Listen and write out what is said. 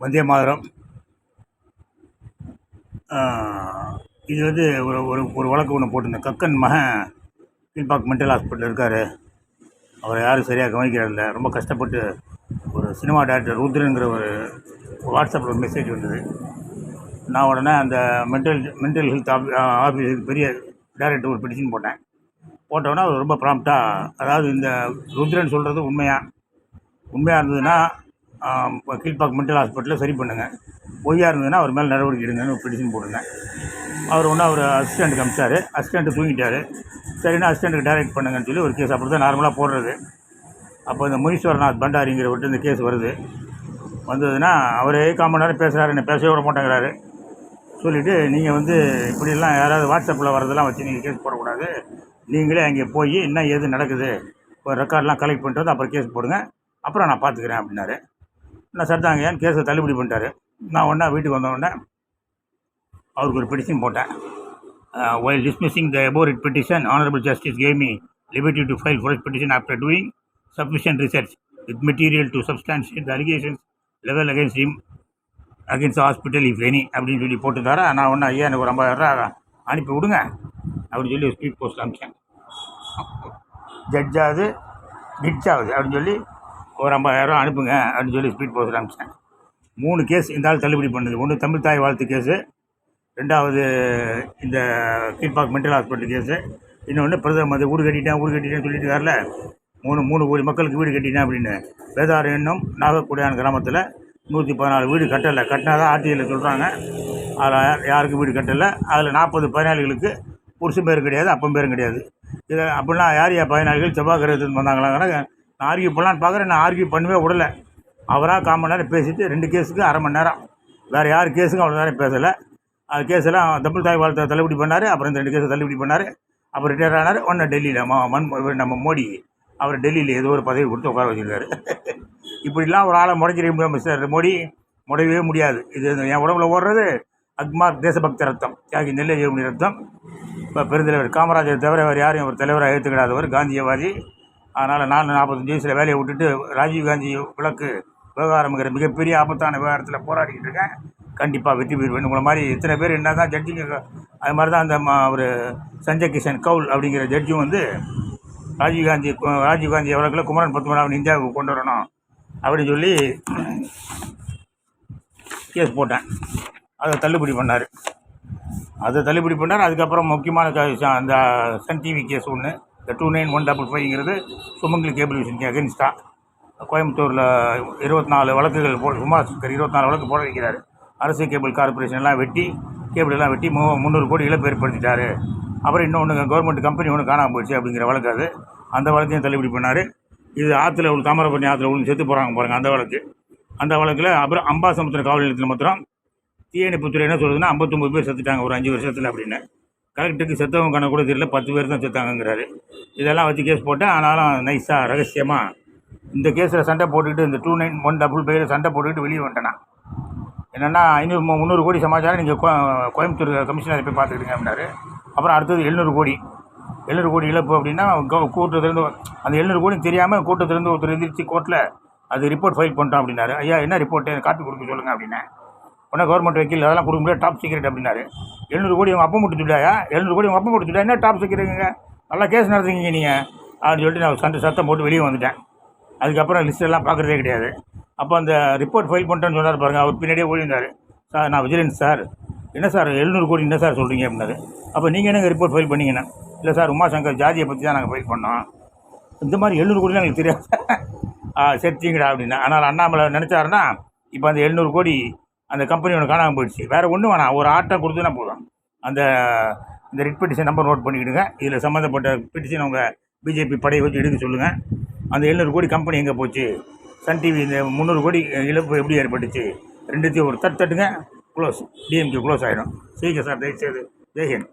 வந்தே மாதரம். இது வந்து ஒரு ஒரு ஒரு வழக்கு ஒன்று போட்டிருந்தேன். கக்கன் மகன் கீழ்பாக் மென்டல் ஹாஸ்பிட்டல் இருக்கார். அவரை யாரும் சரியாக கவனிக்கிறதில்ல. ரொம்ப கஷ்டப்பட்டு ஒரு சினிமா டேரக்டர் ருத்ரங்கிற ஒரு வாட்ஸ்அப்பில் ஒரு மெசேஜ் வந்தது. நான் உடனே அந்த மென்டல் மென்டல் ஹெல்த் ஆஃபி ஆஃபீஸுக்கு பெரிய டேரக்டர் ஒரு பெட்டிஷன் போட்டேன். போட்டோன்னே அவர் ரொம்ப ப்ராம்ப்டாக அதாவது இந்த ருத்ரன் சொல்கிறது உண்மையாக உண்மையாக இருந்ததுன்னா கீழ்பாக் மென்டல் ஹாஸ்பிட்டலில் சரி பண்ணுங்கள் பொய்யாக இருந்ததுன்னா அவர் மேலே நடவடிக்கை எடுங்கன்னு ஒரு பெட்டிஷன் அவர் ஒன்று அவர் அசிஸ்டண்ட்டுக்கு அமிச்சார். அசிஸ்டண்ட்டு தூங்கிட்டார். சரின்னா அசிஸ்டண்ட்டுக்கு டைரக்ட் பண்ணுங்கன்னு சொல்லி ஒரு கேஸ் அப்படி தான் நார்மலாக போடுறது. அப்போ இந்த முனீஸ்வரநாத் பண்டாரிங்கிற விட்டு இந்த கேஸ் வருது. வந்ததுன்னா அவரே கால் மணி நேரம் பேசுகிறாரு என்ன பேசவே விட மாட்டேங்கிறாரு. சொல்லிவிட்டு நீங்கள் வந்து இப்படியெல்லாம் யாராவது வாட்ஸ்அப்பில் வரதெல்லாம் வச்சு நீங்கள் கேஸ் போடக்கூடாது. நீங்களே அங்கே போய் என்ன ஏது நடக்குது இப்போ ரெக்கார்ட்லாம் கலெக்ட் பண்ணிட்டு வந்து அப்புறம் கேஸ் போடுங்க. அப்புறம் நான் பார்த்துக்கிறேன் அப்படின்னாரு. நான் ஏன் கேஸை தள்ளுபடி பண்ணிட்டாரு நான் ஒன்றா வீட்டுக்கு வந்த உடனே அவருக்கு ஒரு பெட்டிஷன் போட்டேன் while dismissing the aforesaid petition honourable justice gave me liberty to file for petition after doing sufficient research with material to substantial the allegations level against him against hospital if any அப்படின்னு சொல்லி போட்டுருந்தாரா நான் ஒன்றா ஐயா எனக்கு ஒரு ஐம்பதாயிரரூவா அனுப்பி விடுங்க அப்படின்னு சொல்லி ஒரு ஸ்பீட் போஸ்ட் அனுப்பிச்சேன் ஜட்ஜாவது கிட்ஜாவது அப்படின்னு சொல்லி ஒரு ஐம்பதாயிரம் அனுப்புங்க அப்படின்னு சொல்லி ஸ்பீட் போஸ்ட் அனுப்பிச்சேன் மூணு கேஸ் இந்த ஆள் தள்ளுபடி பண்ணுது. ஒன்று தமிழ் தாய் வாழ்த்து கேஸு ரெண்டாவது இந்த கீழ்பாக் மென்டல் ஹாஸ்பிட்டல் கேஸு இன்னொன்று பிரதமர் மந்திரி வீடு கட்டிட்டேன் வீடு கட்டிட்டேன்னு சொல்லிட்டு இருக்கார்ல மூணு மூணு கோடி மக்களுக்கு வீடு கட்டிட்டேன் அப்படின்னு. வேதாரம் என்னும் நாகக்குடியான் கிராமத்தில் நூற்றி பதினாலு வீடு கட்டலை. கட்டினா தான் ஆர்டிஐயில் சொல்கிறாங்க அதில் யாருக்கும் வீடு கட்டலை? அதில் நாற்பது பயனாளிகளுக்கு புருஷன் பேரும் கிடையாது அப்பன் பேரும் கிடையாது. இதை அப்படின்னா யார் யார் பயனாளிகள்? செவ்வாய் கிரகத்துலேருந்து வந்தாங்களாங்கிற நான் ஆர்கியூ பண்ணலான்னு பார்க்குறேன். நான் ஆர்கியூ பண்ணவே விடலை. அவராக கால் மணி நேரம் பேசிட்டு ரெண்டு கேஸுக்கு அரை மணி நேரம். வேறு யார் கேஸுக்கும் அவ்வளோ நேரம் பேசலை. அது கேஸெல்லாம் தமிழ் தாய் வாழ்த்தை தள்ளுபடி பண்ணார். அப்புறம் இந்த ரெண்டு கேஸை தள்ளுபடி பண்ணார். அப்புறம் ரிட்டையர் ஆனார். ஒன்று டெல்லியில் ம மன் நம்ம மோடி அவர் டெல்லியில் ஏதோ ஒரு பதவி கொடுத்து உட்கார வச்சிருக்காரு. இப்படிலாம் ஒரு ஆளை முடஞ்சிட முடியாது மிஸ்டர் மோடி? முடவே முடியாது. இது என் உடம்புல ஓடுறது அக்மார் தேசபக்த ரத்தம். தியாகி நெல்லை ஜெயமணி ரத்தம். இப்போ பெருந்தலைவர் காமராஜர் தவிர வேறு யாரையும் ஒரு தலைவராக ஏற்றுக்கிடாதவர் காந்தியவாதி. அதனால் நாலு நாற்பத்தஞ்சு வயசில் வேலையை விட்டுட்டு ராஜீவ் காந்தி விளக்கு விவகாரம்ங்கிற மிகப்பெரிய ஆபத்தான விவகாரத்தில் போராடிக்கிட்டு இருக்கேன். கண்டிப்பாக வெற்றி பெறுவேன். உங்களை மாதிரி இத்தனை பேர் என்ன தான் ஜட்ஜிங்க அது மாதிரி தான் அந்த ம- ஒரு சஞ்சய் கிஷன் கவுல் அப்படிங்கிற ஜட்ஜும் வந்து ராஜீவ்காந்தி ராஜீவ்காந்தி வழக்கில் குமரன் பத்மநாபன் இந்தியாவுக்கு கொண்டு வரணும் அப்படின்னு சொல்லி கேஸ் போட்டேன். அதை தள்ளுபடி பண்ணார். அதை தள்ளுபடி பண்ணார். அதுக்கப்புறம் முக்கியமான அந்த சன் டிவி கேஸ் ஒன்று இந்த டூ நைன் ஒன் டபுள் ஃபைவ்ங்கிறது சுமங்கலி கேபிள் விஷனுக்கு அகென்ஸ்டாக கோயம்புத்தூரில் இருபத்தி நாலு வழக்குகள் போ சுமார் இருபத்தி நாலு வழக்கு போட வைக்கிறார். அரசு கேபிள் கார்பரேஷன் எல்லாம் வெட்டி கேபிள் எல்லாம் வெட்டி மு முந்நூறு கோடி இழப்பு ஏற்படுத்திட்டார். அப்புறம் இன்னொன்று கவர்மெண்ட் கம்பெனி ஒன்று காணாமல் போயிடுச்சு அப்படிங்கிற வழக்கு அது. அந்த வழக்கையும் தள்ளுபடி பண்ணார். இது ஆற்றுல உள்ள தாமிரபரணி ஆற்றுல உள்ள செத்து போகிறாங்க பாருங்கள் அந்த வழக்கு. அந்த வழக்கில் அப்புறம் அம்பாசமுத்திரம் காவல் நிலையத்தில் மாத்திரம் தீயணைப்புத்துறை என்ன சொல்லுதுன்னா ஐம்பத்தொம்பது பேர் செத்துட்டாங்க ஒரு அஞ்சு வருஷத்தில் அப்படின்னு. கலெக்டருக்கு செத்தவங்க கணக்கு கூட தெரியல. பத்து பேர் தான் செத்தாங்கிறாரு இதெல்லாம் வச்சு கேஸ் போட்டேன் ஆனாலும் நைஸாக ரகசியமாக இந்த கேஸில் சண்டை போட்டுக்கிட்டு இந்த டூ நைன் ஒன் டபுள் ஃபைவ்ல சண்டை போட்டுக்கிட்டு வெளியே வந்துட்டேன்? என்னென்னா ஐநூறு மு- முந்நூறு கோடி சமாச்சாரம் நீங்கள் கோ கோயம்புத்தூர் கமிஷனர் போய் பார்த்துக்கிடுங்க அப்படின்னாரு. அப்புறம் அடுத்தது எழுநூறு கோடி. எழுநூறு கோடி இழப்பு அப்படின்னா கூட்டத்திலேருந்து அந்த எழுநூறு கோடி தெரியாமல் கூட்டத்திலேருந்து ஒருத்தர் எந்திரிச்சு கோர்ட்டில் அது ரிப்போர்ட் ஃபைல் பண்ணிட்டோம் அப்படின்னாரு. ஐயா என்ன ரிப்போர்ட்டு காப்பி கொடுக்க சொல்லுங்கள் அப்படின்னேன் உடனே கவர்மெண்ட் வக்கீல் அதெல்லாம் கொடுக்க முடியாது டாப் சீக்ரெட் அப்படின்னாரு. எழுநூறு கோடி உங்கள் அப்பா மட்டும் சொல்லியா எழுநூறு கோடி உங்கள் அப்பா மட்டும் என்ன டாப் சீக்கிரங்க நல்லா கேஸ் நடத்துங்க நீங்கள் அப்படின்னு சொல்லிட்டு நான் சண்டை சத்தம் போட்டு வெளியே வந்துட்டேன். அதுக்கப்புறம் லிஸ்ட்டெல்லாம் பார்க்குறதே கிடையாது. அப்போ அந்த ரிப்போர்ட் ஃபைல் பண்ணிட்டேன்னு சொன்னார் பாருங்கள் அவர் பின்னாடியே ஓடிந்தார் சார் நான் விஜிலன்ஸ் சார். என்ன சார் எழுநூறு கோடி என்ன சார் சொல்கிறீங்க அப்படின்னாரு. அப்போ நீங்கள் என்னங்க ரிப்போர்ட் ஃபைல் பண்ணீங்கன்னா? இல்லை சார் உமாசங்கர் ஜாதியை பற்றி தான் நாங்கள் ஃபைல் பண்ணோம். இந்த மாதிரி எழுநூறு கோடிலாம் எனக்கு தெரியாது. ஆ செத்தீங்கடா அப்படின்னா. ஆனால் அண்ணாமலை நினச்சாருன்னா இப்போ அந்த எழுநூறு கோடி அந்த கம்பெனி ஒன்று காணாமல் போயிடுச்சு. வேறு ஒன்றும் வேணாம். ஒரு ஆட்டை கொடுத்துனா போதும். அந்த இந்த ரிட் பெட்டிஷன் நம்பர் நோட் பண்ணிக்கிடுங்க. இதில் சம்மந்தப்பட்ட பெட்டிஷன் அவங்க பிஜேபி படையை வச்சு எடுக்க சொல்லுங்கள் அந்த எழுநூறு கோடி கம்பெனி எங்கே போச்சு? சன் டிவி இந்த முந்நூறு கோடி இழப்பு எப்படி ஏற்பட்டுச்சு? ரெண்டுத்தையும் ஒரு தட்டு தட்டுங்க. க்ளோஸ் டிஎம்கே க்ளோஸ் ஆகிடும் சீக்கிரம் சார். தயவுசெய்து. ஜெய்ஹிந்த்.